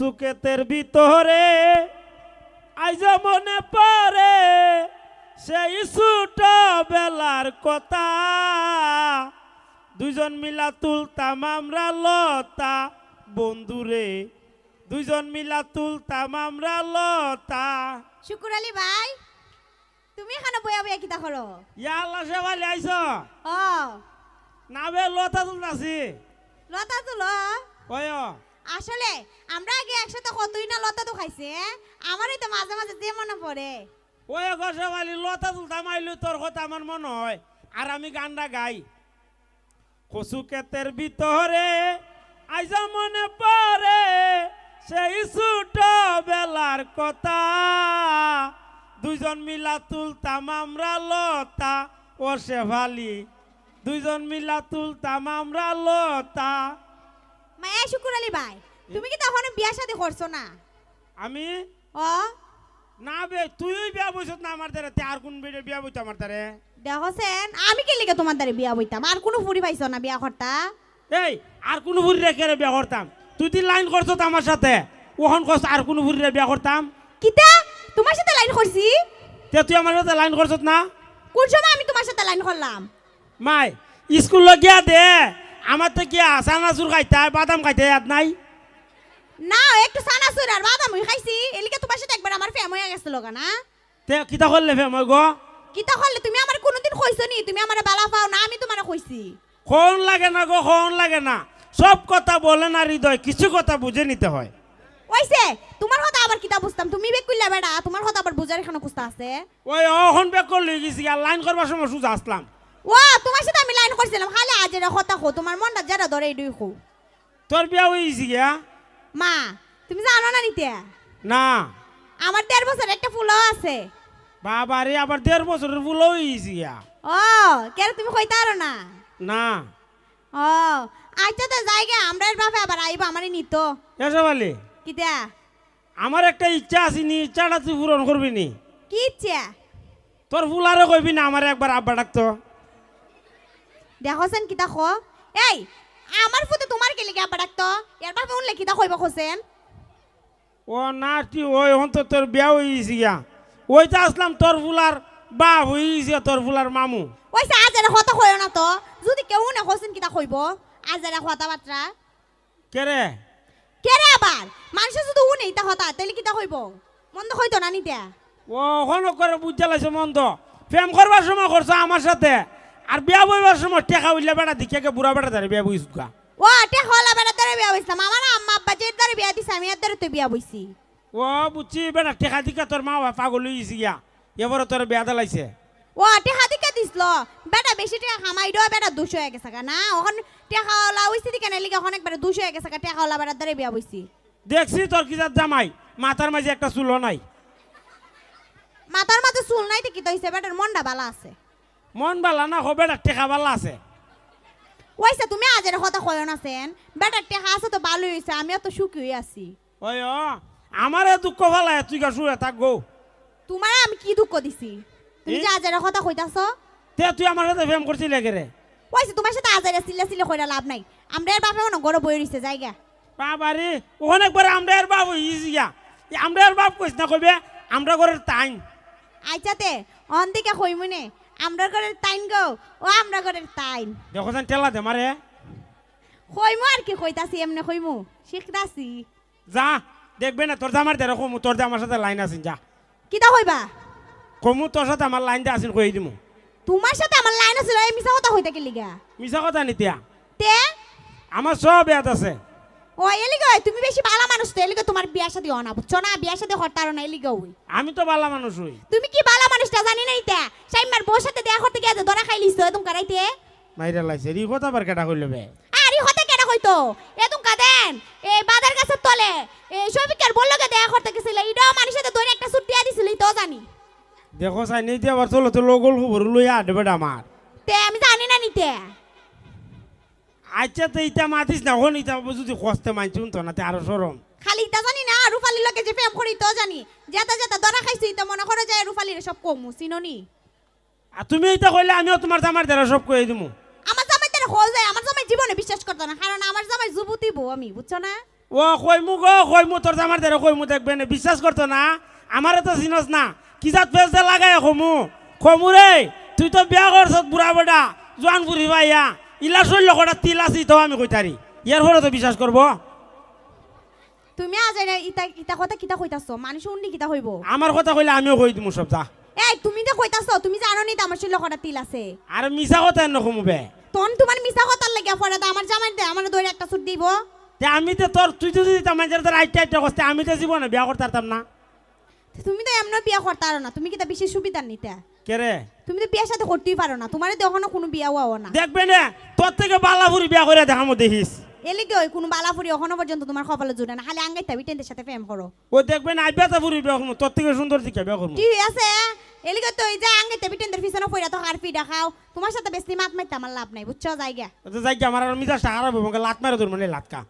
কচু ক্ষেতের ভিতরে আইজ মনে পড়ে সেই বেলার কথা। দুইজন মিলা তুলতাম আমরা লতা বন্ধুরে দুইজন মিলা তুলতাম আমরা লতা। শুকুর আলী ভাই তুমি এখানে বইয়া বইয়া কিতা করো? ইয়া আল্লাহ সেবালি আইস ও না বে লতা তুলতাছি। লতা তুলো। ওই আসলে আমরা আগে একসাথে কতই না লতা তো খাইছে আমারই তো মাঝে মাঝে যে মনে পড়ে। ওই গসাবালি লতা তুলতাম আইলু তোর কথা আমার মনে হয় আর আমি গানটা গাই। কচু ক্ষেতের ভিতরে আইজ মনে পড়ে সেই ছোট বেলার কথা। দুইজন মিলা তুলতাম আমরা লতা ও শেফালি দুইজন মিলা তুলতাম আমরা লতা। মায়া শুকুর আলী ভাই। তুমি কি তখন বিয়া শাদি করছ না? আমি? ও না বে তুই বিয়া বইছত না আমার দ্বারা? তে আর কোন বেড়ে বিয়া বইতো আমার দ্বারে? দেখছেন আমি কে লিগে তোমার দ্বারা বিয়া বইতাম? আর কোনো ফুরি পাইছো না বিয়া করতা এই আর কোনো বুড়ি রেখে রে বিয়া করতাম তুই তুই লাইন করছ তো আমার সাথে ওখান কস আর কোনো বুড়ি রে বিয়া করতাম কিতা? তোমার সাথে লাইন করছি তে তুই আমার সাথে লাইন করছ না? কোন সময় আমি তোমার সাথে লাইন করলাম মাই স্কুল গিয়া দে। আমার তো গিয়া চানাচুর খাইতে বাদাম খাইতে ইয়াদ নাই? একটু সানা সুর আর বাদাম খাইছি। এলিকে তোমার সাথে একবার আমার ফেম হয়ে গেছিল না। তে কিতা করলে ফে মই গো? কিতা করলে তুমি আমার কোনোদিন কইছো নি? তুমি আমার বেলা পাও না আমি তোমারে কইছি খন লাগে না গো খন লাগে না। সব কথা বলে না হৃদয় কিছু কথা বুঝে নিতে হয়। ওইছে তোমার কথা আবার কিতা বুঝতাম তুমি বেক কইলা বেড়া তোমার কথা আবার বুঝার এখানে কুস্তা আছে? ওই অখন বেক করলে গেছি আর লাইন করবার সময় সুজা আসলাম ও তোমার সাথে আমি লাইন করছিলাম খালি আজ এর কথা কো তোমার মনটা যারা ধরে এই দুই কো তোর বিয়া হয়েছি গিয়া। মা তুমি জানো না নিতে? না। আমার দেড় বছর একটা ফুলও আছে। বাবা রে আবার দেড় বছরের ফুলও গিয়া। ও কেন তুমি কইতে আরও না? না। ও আচ্ছা তো জায়গা আমরা এর বাপে আবার আইবা আমারই নিত। এসে বলি কিতা? আমার একটা ইচ্ছা আছে নি ইচ্ছাটা তুই পূরণ করবি নি। কি ইচ্ছা? তোর ফুলারে কইবি না আমার একবার আব্বা ডাকতো। দেখছেন কিতা খ এই আমার ফুতে তোমার কে লিগে আবার ডাকতো? এর বাপে উনলে কিতা কইব খোসেন ও না তুই ওই হন তো তোর বিয়া হয়েছি গিয়া। ওইটা আসলাম তোর ফুলার বাপ হয়েছে তোর ফুলার মামু। ওইসে আজ এর কথা কইও না তো যদি কেউ না খোসেন কিতা কইব? আজ এর কথা বার্তা কে রে? কে রে আবার? মানুষ যদি উনে ইতা হতা তাহলে কিতা কইব? মন্দ হইতো না নিতে। ও ওখানে করে বুঝতে লাগছে মন্দ প্রেম করবার সময় করছ আমার সাথে। আর বিয়া বইবার সময় টেকা উঠলে বেটা দিকে বুড়া বেটা ধরে বিয়া গা। ও আটে হলা বেড়া তারে বিয়া বইছিলাম আমার আম্মা আব্বা যে বিয়া দিছে আমি তারে তো বিয়া বইছি। ও বুঝছি বেটা টেকা দিকে তোর মা পাগল হয়েছি গিয়া। এবারে তোর বিয়া দিলাইছে। ও দিছিল বেটা বেশি টাকা খামাই বেটা দুশো হয়ে গেছে না ওখান টাকা ওলা হইছে দিকে না লিগে ওখানে একবারে দুশো হয়ে গেছে টাকা ওলা বেড়া তারে বিয়া বইছি। দেখছি তোর কি যাত জামাই। মাথার মাঝে একটা চুলো নাই। মাথার মাঝে চুল নাই তো কি তো হইছে বেটার মনটা বালা আছে। মন বালা না হবে টেকা বালা আছে। ওইসে তুমি আজের কথা কয় না সেন বেটার টাকা আছে তো ভালোই হইছে আমিও তো সুখী হয়ে আছি। ওই আমার দুঃখ ফালায় তুই গা শুয়ে থাক গো। তোমার আমি কি দুঃখ দিছি? তুমি? যে আজের কথা কইতাছ। তে তুই আমার সাথে প্রেম করছিলি রে ওইসে তোমার সাথে আজের সিলে সিলে কইরা লাভ নাই। আমরা এর বাপে না গড় বই রইছে জায়গা বাবারে ওখানে একবার আমরা এর বাপ এ আমরা এর বাপ কইস না কইবে আমরা ঘরের তাইন। আইচাতে অন দিকে কইমুনে আমরা ঘরের তাইন গো ও আমরা ঘরের তাইন। দেখো যেন টেলা দে মারে। কইমু আর কি কইতাছি এমনি কইমু? শিখতাছি। যা দেখবে না তোর জামার কমু তোর আমার সাথে লাইন আছেন যা। কিতা কইবা? কমু তোর সাথে আমার লাইন দিয়ে আসেন কই দিমু? তোমার সাথে আমার লাইন আছিল এই মিছা কথা হইতে কি লিগা? মিছা কথা নিতিয়া তে? আমার সব ইয়াদ আছে। ও এলিগে তুমি বেশি ভালো মানুষ তো এলিগে তোমার বিয়া শাদী হয় না। বুঝছ না বিয়া শাদী হরতার না এলিগে ওই। আমি তো ভালো মানুষ হই। তুমি কি ভালো মানুষটা জানি না ইতা সাইমার বউর সাথে দেখা করতে গিয়ে ধরা খাইলিস তো এদম কারাইতে মাইরা লাইছে রি কথা বার কেটা কইলে বে? আরে হতে কেন কইতো? এদম কাদেন এই বাজার গাছের তলে এই সবিকার বলল কে দেখা করতে গেছিল ইডাও মানুষের সাথে ধরে একটা সুট দিয়া দিছিল তো জানি। দেখো চাই নিতে আবার চলো তো লগল খবর লইয়া দেবে আমার। তে আমি জানি না নিতে আচ্ছা তো ইটা মাতিস না। হন ইটা যদি কষ্টে মানছি তো না তে আরও সরম। খালি ইতা জানি না রুফালির লগে যে প্রেম করি তো জানি। যেটা যেটা ধরা খাইছি তো মনে করে যায় রুফালির সব কমু চিননি? আর তুমি এটা কইলে আমিও তোমার জামার দ্বারা সব কই দিমু। আমার জামাই তার হয়ে যায় আমার জামাই জীবনে বিশ্বাস করতো না কারণ আমার জামাই যুবতী বউ আমি বুঝছ না? ও কইমু গো কইমু তোর জামার দেরে কইমু দেখবে না বিশ্বাস করতো না? আমারে তো চিনস না। কি জাত ফেস দে লাগাই কমু? কমু রে তুই তো বিয়া করছ বুড়া বেটা জোয়ান বুড়ি ভাইয়া। ইলা শৈল কটা তিল আছি তো আমি কইতারি ইয়ার পরে তো বিশ্বাস করব তুমি আজ ইতা ইতা কথা কিতা কইতাছো? মানুষ উন্নি কিতা হইব? আমার কথা কইলে আমিও কই দিমু সব যা। এই তুমি তো কইতাছো তুমি জানো নি তো আমার শরীরে কটা তিল আছে। আর মিছা কথা এনে কমু বে। তখন তোমার মিছা কথার লাগে পরে তো আমার জামাই দে আমার দৌড়ে একটা সুট দিব। তে আমি তো তোর তুই তো যদি তামাজের তোর আইটা আইটা কষ্ট আমি তো জীবনে বিয়া করতে পারতাম না। তুমি তো এমন বিয়া করতে পারো না তুমি কিতা বেশি সুবিধা নিতে কে রে তুমি তো বিয়ের সাথে করতেই পারো না। তোমার দেখো কোনো বিয়া হওয়া না। দেখবে না? তোর থেকে বালাপুরি বিয়া করে দেখামো দেখিস। ওই কোনো বালাফুরি এখনও পর্যন্ত তোমার কপালে জুড়ে না। খালি আঙ্গাই তাবি টেন্টের সাথে প্রেম করো। ও দেখবে না আইবা তা পুরি বিয়া করব তোর থেকে সুন্দর দিকে বিয়া করব কি আছে? এলিগে তো ওই যে আঙ্গাই তাবি টেন্টের পিছনে পড়া তো আর পিডা খাও। তোমার সাথে বেশি মাত মাইতে আমার লাভ নাই বুঝছ? জায়গা। তো কি আমার আর মিজাজটা খারাপ হবে লাত মারে তোর মানে লাতকা।